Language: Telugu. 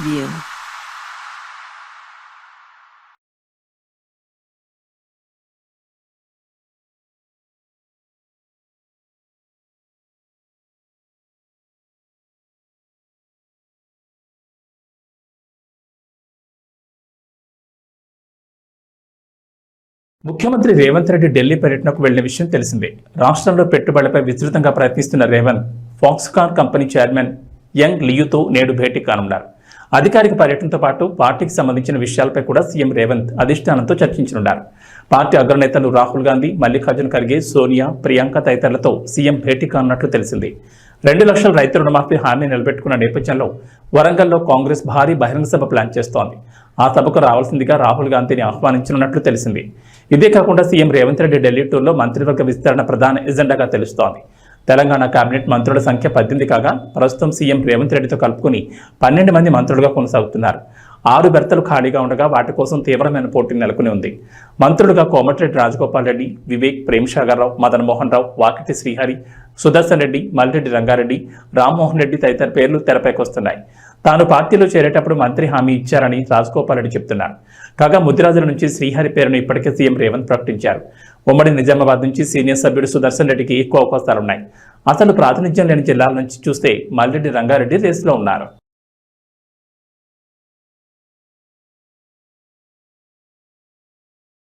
view. ముఖ్యమంత్రి రేవంత్ రెడ్డి ఢిల్లీ పర్యటనకు వెళ్ళిన విషయం తెలిసిందే రాష్ట్రంలో పెట్టుబడులపై విస్తృతంగా ప్రయత్నిస్తున్న Revanth Foxconn company chairman Young లియుతో నేడు భేటీ కానున్నారు అధికారిక పర్యటనతో పాటు పార్టీకి సంబంధించిన విషయాలపై కూడా సీఎం రేవంత్ అధిష్టానంతో చర్చించనున్నారు. పార్టీ అగ్రనేతలు రాహుల్ గాంధీ మల్లికార్జున ఖర్గే సోనియా ప్రియాంక తదితరులతో సీఎం భేటీ కానున్నట్లు తెలిసింది. రెండు లక్షల రైతు రుణమాఫీ హామీ నిలబెట్టుకున్న నేపథ్యంలో వరంగల్లో కాంగ్రెస్ భారీ బహిరంగ సభ ప్లాన్ చేస్తోంది. ఆ సభకు రావాల్సిందిగా రాహుల్ గాంధీని ఆహ్వానించనున్నట్లు తెలిసింది. ఇదే కాకుండా సీఎం రేవంత్ రెడ్డి ఢిల్లీ టూర్లో మంత్రివర్గ విస్తరణ ప్రధాన ఎజెండాగా తెలుస్తోంది. తెలంగాణ కేబినెట్ మంత్రుల సంఖ్య పద్దెనిమిది కాగా ప్రస్తుతం సీఎం రేవంత్ రెడ్డితో కలుపుకుని పన్నెండు మంది మంత్రులుగా కొనసాగుతున్నారు. ఆరు బెర్తలు ఖాళీగా ఉండగా వాటి కోసం తీవ్రమైన పోటీ నెలకొని ఉంది. మంత్రులుగా కోమటిరెడ్డి రాజగోపాల్ రెడ్డి వివేక్ ప్రేమ్సాగర్ రావు మదన్ మోహన్ రావు వాకిటి శ్రీహరి సుదర్శన్ రెడ్డి మల్రెడ్డి రంగారెడ్డి రామ్మోహన్ రెడ్డి తదితర పేర్లు తెరపైకి వస్తున్నాయి. తాను పార్టీలో చేరేటప్పుడు మంత్రి హామీ ఇచ్చారని రాజగోపాల్ రెడ్డి చెప్తున్నారు. కాగా ముద్దిరాజుల నుంచి శ్రీహరి పేరును ఇప్పటికే సీఎం రేవంత్ ప్రకటించారు. ఉమ్మడి నిజామాబాద్ నుంచి సీనియర్ సభ్యుడు సుదర్శన్ రెడ్డికి ఎక్కువ అవకాశాలున్నాయి. అసలు ప్రాతినిధ్యం లేని జిల్లాల నుంచి చూస్తే మల్లెడ్డి రంగారెడ్డి రేసులో ఉన్నారు.